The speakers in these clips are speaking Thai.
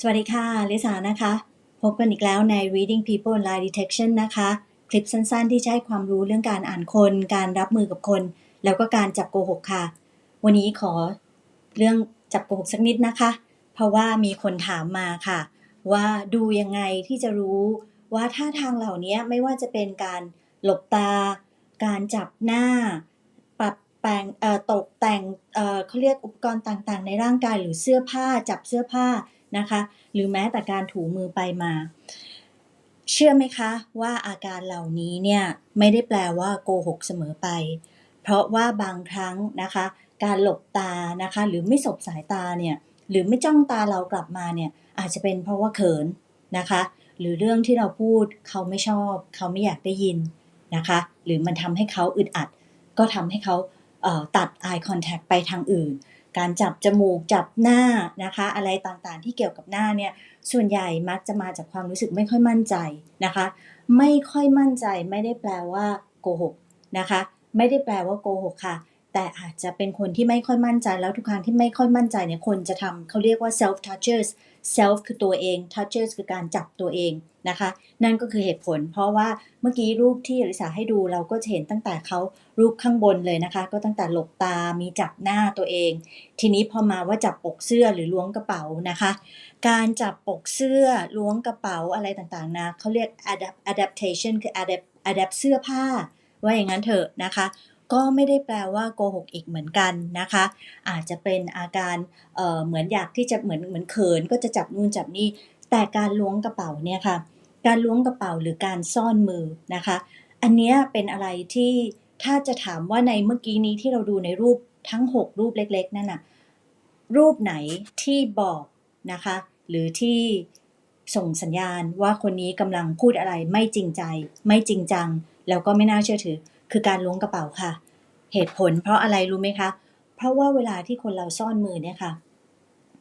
สวัสดีค่ะ ลิสานะคะ พบกันอีกแล้วใน Reading People and Lie Detection นะคะ คลิปสั้นๆ ที่จะให้ความรู้เรื่องการอ่านคน การรับมือกับคน แล้วก็การจับโกหกค่ะ วันนี้ขอเรื่องจับโกหกสักนิดนะคะ เพราะว่ามีคนถามมาค่ะ ว่าดูยังไงที่จะรู้ว่าท่าทางเหล่านี้ไม่ว่าจะเป็นการหลบตา การจับหน้า ปรับแปลงตกแต่งเขาเรียกอุปกรณ์ต่างๆ ในร่างกายหรือเสื้อผ้าจับเสื้อผ้า นะคะ หรือแม้แต่การถูมือไปมา เชื่อไหมคะว่าอาการเหล่านี้เนี่ยไม่ได้แปลว่าโกหกเสมอไป เพราะว่าบางครั้งนะคะ การหลบตานะคะ หรือไม่สบสายตาเนี่ยหรือไม่จ้องตาเรากลับมาเนี่ยอาจจะเป็นเพราะว่าเขินนะคะ หรือเรื่องที่เราพูดเขาไม่ชอบ เขาไม่อยากได้ยินนะคะ หรือมันทำให้เขาอึดอัด ก็ทำให้เขาตัด eye contact ไปทางอื่น การจับจมูกจับหน้านะคะ อะไรต่างๆ ที่เกี่ยวกับหน้าเนี่ยส่วนใหญ่มักจะมาจากความรู้สึกไม่ค่อยมั่นใจนะคะ ไม่ค่อยมั่นใจไม่ได้แปลว่าโกหกนะคะ ไม่ได้แปลว่าโกหกค่ะ แต่อาจจะเป็นคนที่ไม่ค่อยมั่นใจแล้วทุกครั้งที่ไม่ค่อยมั่นใจเนี่ยคนจะทำเขาเรียกว่า self touches self คือตัวเอง touches คือการจับตัวเองนะคะ นั่นก็คือเหตุผล เพราะว่าเมื่อกี้รูปที่อลิสาให้ดูเราก็จะเห็นตั้งแต่เขารูปข้างบนเลยนะคะ ก็ตั้งแต่หลบตามีจับหน้าตัวเอง ทีนี้พอมาว่าจับปกเสื้อหรือล้วงกระเป๋านะคะ การจับปกเสื้อล้วงกระเป๋าอะไรต่างๆนะเขาเรียก adapt adaptation คือ adapt adapt เสื้อผ้าว่าอย่างนั้นเถอะนะคะ ก็ไม่ได้แปลว่าโกหกอีกเหมือนกันนะคะ อาจจะเป็นอาการเเหมือนอยากที่จะเหมือนเหมือนเขินก็จะจับนู่นจับนี่ แต่การล้วงกระเป๋าเนี่ยค่ะ การล้วงกระเป๋าหรือการซ่อนมือนะคะ อันนี้เป็นอะไรที่ถ้าจะถามว่าในเมื่อกี้นี้ที่เราดูในรูปทั้ง 6 รูปเล็กๆนั่นน่ะรูปไหนที่บอกนะคะ หรือที่ส่งสัญญาณว่าคนนี้กำลังพูดอะไรไม่จริงใจ ไม่จริงจัง แล้วก็ไม่น่าเชื่อถือ คือการล้วงกระเป๋าค่ะ เหตุผล เพราะอะไรรู้ไหมคะ เพราะว่าเวลาที่คนเราซ่อนมือเนี่ยค่ะ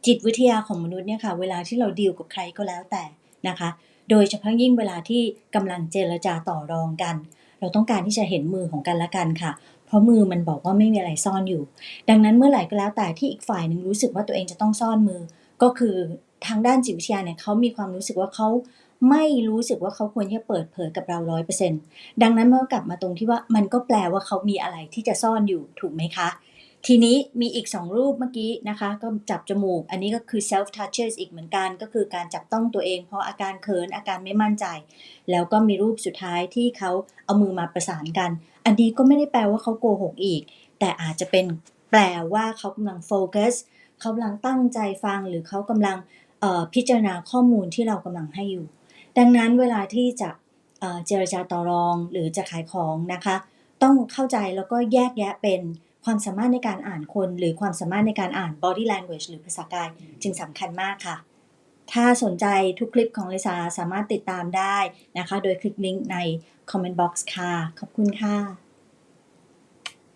จิตวิทยาของมนุษย์เนี่ยค่ะ เวลาที่เราดีลกับใครก็แล้วแต่นะคะ โดยเฉพาะยิ่งเวลาที่กำลังเจรจาต่อรองกัน เราต้องการที่จะเห็นมือของกันและกันค่ะ เพราะมือมันบอกว่าไม่มีอะไรซ่อนอยู่ ดังนั้นเมื่อไหร่ก็แล้วแต่ที่อีกฝ่ายหนึ่งรู้สึกว่าตัวเองจะต้องซ่อนมือ ก็คือทางด้านจิตวิทยาเนี่ยเขามีความรู้สึกว่าเขา ไม่รู้สึกว่าเขาควรที่จะเปิดเผยกับเราร้อยเปอร์เซ็นต์ดังนั้นเมื่อกลับมาตรงที่ว่ามันก็แปลว่าเขามีอะไรที่จะซ่อนอยู่ถูกไหมคะ ทีนี้มีอีก 2 รูปเมื่อกี้นะคะ ก็จับจมูก อันนี้ก็คือ self touches อีกเหมือนกัน ก็คือการจับต้องตัวเองเพราะอาการเขินอาการไม่มั่นใจ แล้วก็มีรูปสุดท้ายที่เขาเอามือมาประสานกัน อันนี้ก็ไม่ได้แปลว่าเขาโกหกอีก แต่อาจจะเป็นแปลว่าเขากำลังโฟกัสเขากำลังตั้งใจฟังหรือเขากำลังพิจารณาข้อมูลที่เรากำลังให้อยู่ ดังนั้นเวลาที่จะเจรจาต่อรองหรือจะขายของนะคะ ต้องเข้าใจแล้วก็แยกแยะเป็นความสามารถในการอ่านคน หรือความสามารถในการอ่าน body language หรือภาษากาย จึงสำคัญมากค่ะ ถ้าสนใจทุกคลิปของลิซาสามารถติดตามได้นะคะ โดยคลิกลิงก์ใน comment box ค่ะ ขอบคุณค่ะ